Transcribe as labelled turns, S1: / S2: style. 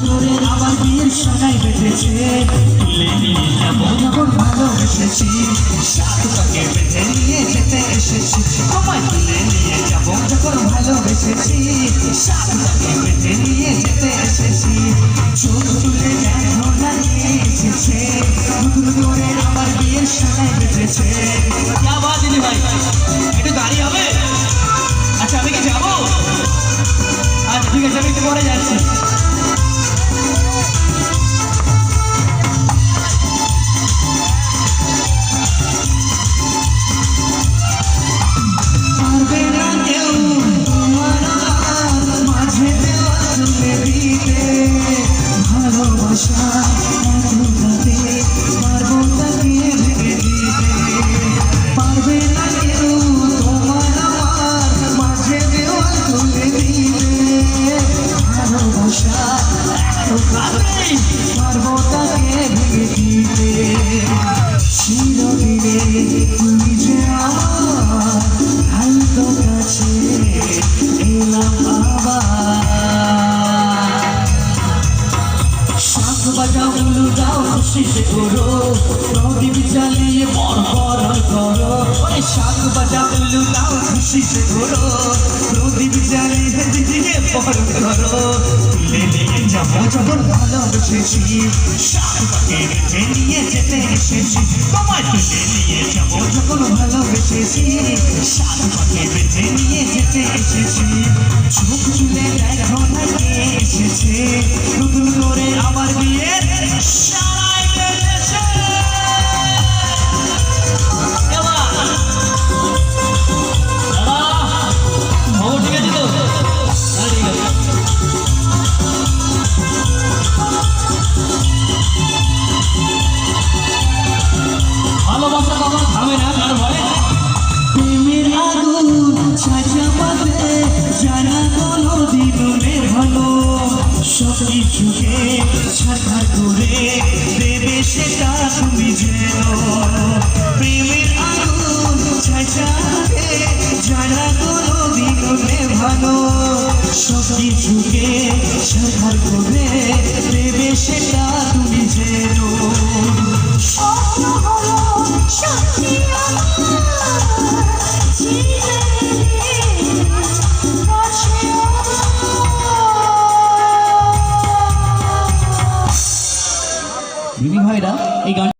S1: আবার বিয়ের সানাই বেঁধেছে। তুলে নিয়ে যাব যখন ভালোবেসেছি সাত এসেছি। তোমায় তুলে নিয়ে যাব, যখন ভালোবেসেছি এসেছি। চোখ তুলে এসেছে আবার বিয়ের সানাই বেঁধেছে।
S2: আচ্ছা আমি কি যাব? আচ্ছা ঠিক আছে, আমি একটু পরে যাচ্ছি।
S1: এতটাতে পারব তাকে ভেঙে দিতে। চিরদিনে তুমি যে আমার হয়তো কাছে এলাম আবার শাঁখ বাজাও, উলু দাও, খুশি সে সে করো প্রদীপ জ্বালিয়ে দিদিকে বড় করো তুলে নিয়ে যাব যখন ভালোবেসেছি শাঁখ পাকে রেখে নিয়ে যেতে এসেছি, তোমায় তুলে চোখ চুলে দেখো না এসেছে। নতুন যারা কোনো ভালো সব কিছুকে ছাড়া করে দেবে সেটা তুমি যেন। প্রেমের আগুন ছাঁচা পাতে যারা কোনো দিনে ভালো সব কিছুকে ছাড়া করে দেবে সেটা তুমি যেন। এই গান